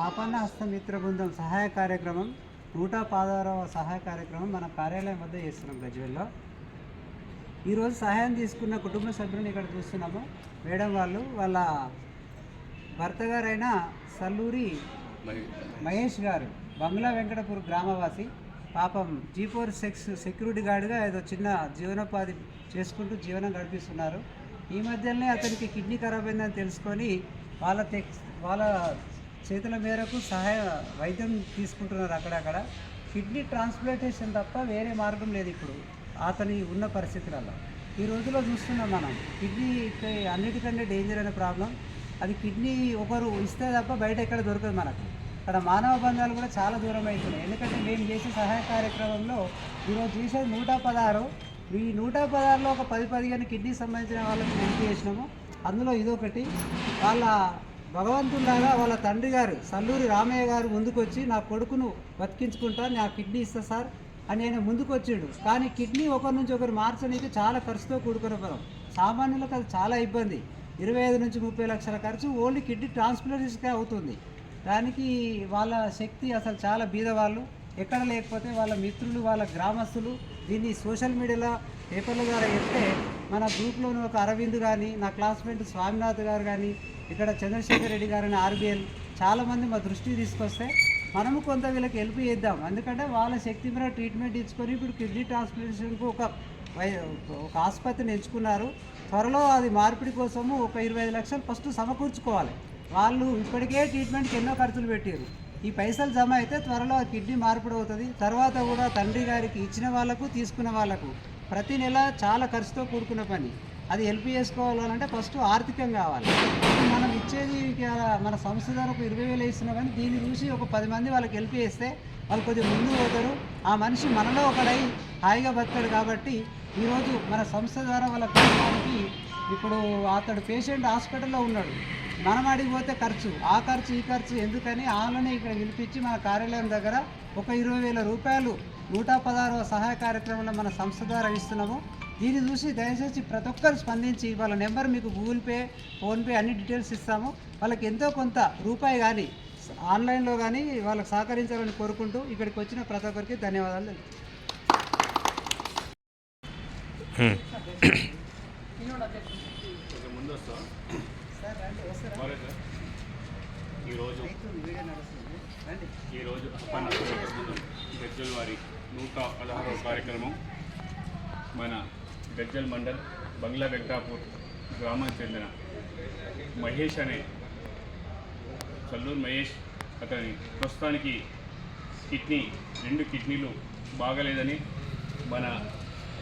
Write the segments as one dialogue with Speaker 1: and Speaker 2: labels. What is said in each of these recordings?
Speaker 1: పాపన్న హస్తమిత్ర బృందం సహాయ కార్యక్రమం నూట పదహారవ సహాయ కార్యక్రమం మన కార్యాలయం వద్ద చేస్తున్నాం గజ్వేల్లో. ఈరోజు సహాయం తీసుకున్న కుటుంబ సభ్యులను ఇక్కడ చూస్తున్నాము. మేడం వాళ్ళు వాళ్ళ భర్త గారైన సల్లూరి మహేష్ గారు బంగ్లా వెంకటపూర్ గ్రామవాసి పాపం జీ ఫోర్ సెక్స్ సెక్యూరిటీ గార్డ్గా ఏదో చిన్న జీవనోపాధి చేసుకుంటూ జీవనం గడిపిస్తున్నారు. ఈ మధ్యలోనే అతనికి కిడ్నీ ఖరాబ్ అయిందని తెలుసుకొని వాళ్ళ వాళ్ళ చేతుల మేరకు సహాయ వైద్యం తీసుకుంటున్నారు అక్కడక్కడ. కిడ్నీ ట్రాన్స్ప్లాంటేషన్ తప్ప వేరే మార్గం లేదు ఇప్పుడు అతని ఉన్న పరిస్థితులలో. ఈ రోజుల్లో చూస్తున్నాం మనం కిడ్నీ అన్నిటికంటే డేంజర్ అనే ప్రాబ్లం అది కిడ్నీ ఒకరు ఇస్తే తప్ప బయట ఎక్కడ దొరకదు మనకు. అక్కడ మానవ బంధాలు కూడా చాలా దూరం అవుతున్నాయి ఎందుకంటే మేము చేసే సహాయ కార్యక్రమంలో ఈరోజు చూసేది నూట పదహారు. ఈ నూట పదహారులో ఒక పది పదిహేను కిడ్నీ సంబంధించిన వాళ్ళకి హెల్ప్ చేసినాము. అందులో ఇదొకటి. వాళ్ళ భగవంతులాగా వాళ్ళ తండ్రి గారు సల్లూరి రామయ్య గారు ముందుకొచ్చి నా కొడుకును బతికించుకుంటా నా కిడ్నీ ఇస్తా సార్ అని ఆయన ముందుకు వచ్చిండు కానీ కిడ్నీ ఒకరి నుంచి ఒకరు మార్చడానికి చాలా ఖర్చుతో కూడుకున్న పరం. సామాన్యులకు అది చాలా ఇబ్బంది. ఇరవై ఐదు నుంచి ముప్పై లక్షల ఖర్చు ఓన్లీ కిడ్నీ ట్రాన్స్ప్లాంటేషన్కే అవుతుంది. దానికి వాళ్ళ శక్తి అసలు చాలా బీదవాళ్ళు. ఎక్కడ లేకపోతే వాళ్ళ మిత్రులు వాళ్ళ గ్రామస్తులు దీన్ని సోషల్ మీడియాలో పేపర్ల ద్వారా చెప్తే మన గ్రూప్లోని ఒక అరవింద్ కానీ నా క్లాస్మేట్ స్వామినాథ్ గారు కానీ ఇక్కడ చంద్రశేఖర్ రెడ్డి గారు అని ఆర్బీఎల్ చాలామంది మా దృష్టికి తీసుకొస్తే మనము కొంత వీళ్ళకి హెల్ప్ చేద్దాం. ఎందుకంటే వాళ్ళ శక్తి మీద ట్రీట్మెంట్ ఇచ్చుకొని ఇప్పుడు కిడ్నీ ట్రాన్స్ప్లాంటేషన్కు ఒక వై- ఒక ఆసుపత్రిని ఎంచుకున్నారు. త్వరలో అది మార్పిడి కోసము ఒక ఇరవై ఐదు లక్షలు ఫస్ట్ సమకూర్చుకోవాలి. వాళ్ళు ఇప్పటికే ట్రీట్మెంట్కి ఎన్నో ఖర్చులు పెట్టారు ఈ పైసలు జమ అయితే త్వరలో కిడ్నీ మార్పిడి అవుతుంది. తర్వాత కూడా తండ్రి గారికి ఇచ్చిన వాళ్ళకు తీసుకున్న వాళ్ళకు ప్రతి నెల చాలా ఖర్చుతో కూడుకున్న పని. అది హెల్ప్ చేసుకోవాలంటే ఫస్ట్ ఆర్థికం కావాలి. మనం ఇచ్చేది మన సంస్థ ద్వారా ఒక ఇరవై వేలు ఇస్తున్నాం కానీ దీన్ని చూసి ఒక పది మంది వాళ్ళకి హెల్ప్ చేస్తే వాళ్ళు కొద్దిగా ముందుకు పోతారు. ఆ మనిషి మనలో ఒకడై హాయిగా బతాడు కాబట్టి ఈరోజు మన సంస్థ ద్వారా వాళ్ళ కుటుంబానికి ఇప్పుడు అతడు పేషెంట్ హాస్పిటల్లో ఉన్నాడు. మనం అడిగిపోతే ఖర్చు. ఆ ఖర్చు ఈ ఖర్చు ఎందుకని ఆన్లైన్ ఇక్కడ పిలిపించి మన కార్యాలయం దగ్గర ఒక ఇరవై వేల రూపాయలు నూట పదహారవ సహాయ కార్యక్రమంలో మన సంస్థ ద్వారా ఇస్తున్నాము. దీన్ని చూసి దయచేసి ప్రతి ఒక్కరు స్పందించి వాళ్ళ నెంబర్ మీకు గూగుల్ పే ఫోన్పే అన్ని డీటెయిల్స్ ఇస్తాము. వాళ్ళకి ఎంతో కొంత రూపాయి కానీ ఆన్లైన్లో కానీ వాళ్ళకి సహకరించాలని కోరుకుంటూ ఇక్కడికి వచ్చిన ప్రతి ఒక్కరికి ధన్యవాదాలు. వస్తారా?
Speaker 2: ఈరోజు ఈరోజు గజ్జల్ వారి నూట పదహారవ కార్యక్రమం. మన గజ్జల్ మండల్ బంగ్లా వెంకటాపూర్ గ్రామానికి చెందిన మహేష్ అనే చల్లూరు మహేష్ అతని ప్రస్తుతానికి కిడ్నీ రెండు కిడ్నీలు బాగలేదని మన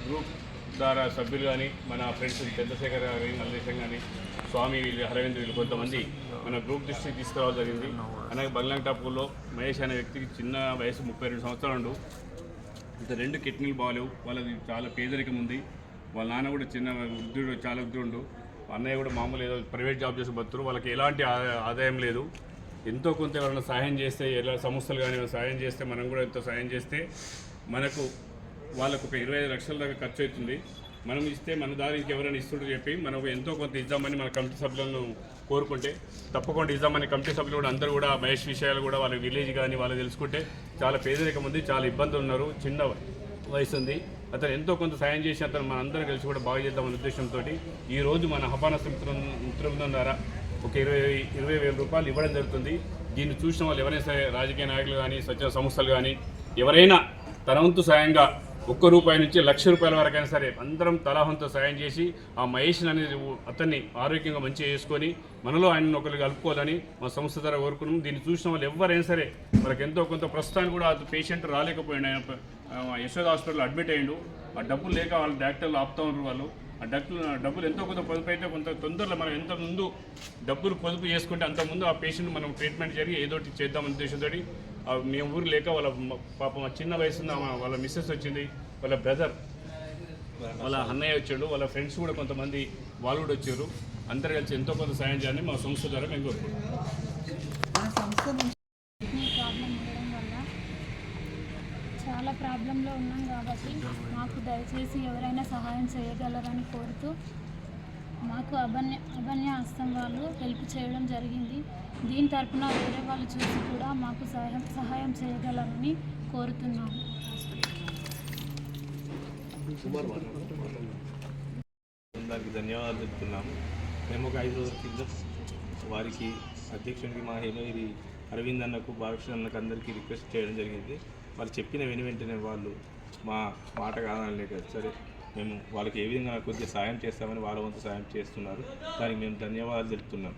Speaker 2: గ్రూప్ ద్వారా సభ్యులు కానీ మన ఫ్రెండ్స్ చంద్రశేఖర్ కానీ మల్లేశం కానీ స్వామి వీళ్ళు అరవింద్ వీళ్ళు కొంతమంది మన గ్రూప్ దృష్టికి తీసుకురావడం జరిగింది. అలాగే బంగ్లాంటాపూర్లో మహేష్ అనే వ్యక్తికి చిన్న వయసు ముప్పై రెండు సంవత్సరాలు ఇంత రెండు కిడ్నీలు బాగాలేవు. వాళ్ళది చాలా పేదరికం ఉంది. వాళ్ళ నాన్న కూడా చిన్న వృద్ధుడు చాలా వృద్ధుడు అన్నయ్య కూడా మామూలు ఏదో ప్రైవేట్ జాబ్ చేసి బతురు వాళ్ళకి ఎలాంటి ఆదాయం లేదు. ఎంతో కొంత ఎవరైనా సహాయం చేస్తే ఎలా సంస్థలు కానీ ఏమైనా సహాయం చేస్తే మనం కూడా ఎంతో సహాయం చేస్తే మనకు వాళ్ళకు ఒక ఇరవై ఐదు లక్షల దాకా ఖర్చు అవుతుంది. మనం ఇస్తే మన దారికి ఎవరైనా ఇస్తుంటారు చెప్పి మనకు ఎంతో కొంత ఇద్దామని మన కమిటీ సభ్యులను కోరుకుంటే తప్పకుండా ఇద్దామని కమిటీ సభ్యులు కూడా అందరూ కూడా మహేష్ విషయాలు కూడా వాళ్ళ విలేజ్ కానీ వాళ్ళు తెలుసుకుంటే చాలా పేదరికం ఉంది చాలా ఇబ్బందులు ఉన్నారు చిన్న వయసు ఉంది. అతను ఎంతో కొంత సాయం చేసి అతను మన అందరం కలిసి కూడా బాగా చేద్దామనే ఉద్దేశంతో ఈ రోజు మన హపాన మిత్రం మిత్రం ద్వారా ఒక ఇరవై ఇరవై వేల రూపాయలు ఇవ్వడం జరుగుతుంది. దీన్ని చూసిన వాళ్ళు ఎవరైనా సరే రాజకీయ నాయకులు కానీ స్వచ్ఛ సంస్థలు కానీ ఎవరైనా తన వంతు సాయంగా ఒక్క రూపాయి నుంచి లక్ష రూపాయల వరకైనా సరే అందరం తలాహంతో సాయం చేసి ఆ మహేష్ని అనేది అతన్ని ఆరోగ్యంగా మంచిగా చేసుకొని మనలో ఆయన ఒకరు కలుపుకోవాలని మా సంస్థ ద్వారా కోరుకున్నాం. దీన్ని చూసిన వాళ్ళు ఎవరైనా సరే మనకు ఎంతో కొంత ప్రస్తుతానికి కూడా పేషెంట్ రాలేకపోయాడు ఆయన యశోద హాస్పిటల్ అడ్మిట్ అయ్యిండు. ఆ డబ్బులు లేక వాళ్ళు డాక్టర్లు ఆపుతా ఉన్నారు వాళ్ళు. ఆ డబ్బులు డబ్బులు ఎంతో కొంత పొదుపు అయితే కొంత తొందరలో మనం ఎంత ముందు డబ్బులు పొదుపు చేసుకుంటే అంత ముందు ఆ పేషెంట్ మనం ట్రీట్మెంట్ జరిగి ఏదో ఒకటి చేద్దామనే ఉద్దేశంతో మేము ఊరు లేక వాళ్ళ పాపం చిన్న వయసున్న వాళ్ళ మిస్సెస్ వచ్చింది వాళ్ళ బ్రదర్ వాళ్ళ అన్నయ్య వచ్చాడు వాళ్ళ ఫ్రెండ్స్ కూడా కొంతమంది వాళ్ళు కూడా వచ్చారు. అందరు కలిసి ఎంతో కొంత సాయం చేయాలని మా సంస్థ ద్వారా మేము కోరుకుంటున్నాం.
Speaker 3: చాలా ప్రాబ్లంలో ఉన్నాం కాబట్టి మాకు దయచేసి ఎవరైనా సహాయం చేయగలరని కోరుతూ మాకు అభన్య అభన్య హస్తం వాళ్ళు హెల్ప్ చేయడం జరిగింది. దీని తరఫున వేరే వాళ్ళు చూసి కూడా మాకు సహాయం సహాయం చేయగలరని కోరుతున్నాము.
Speaker 4: దానికి ధన్యవాదాలు చెప్తున్నాము. మేము ఒక ఐదు రోజుల వారికి అధ్యక్షునికి మా హేమగిరి అరవింద్ అన్నకు భావిష్య అన్నకు అందరికీ రిక్వెస్ట్ చేయడం జరిగింది. వాళ్ళు చెప్పిన వెను వెంటనే వాళ్ళు మా మాట కాదనలేక సరే మేము వాళ్ళకి ఏ విధంగా కొద్దిగా సాయం చేస్తామని వాళ్ళ వంతు సాయం చేస్తున్నారు. దానికి మేము ధన్యవాదాలు తెలుపుతున్నాం.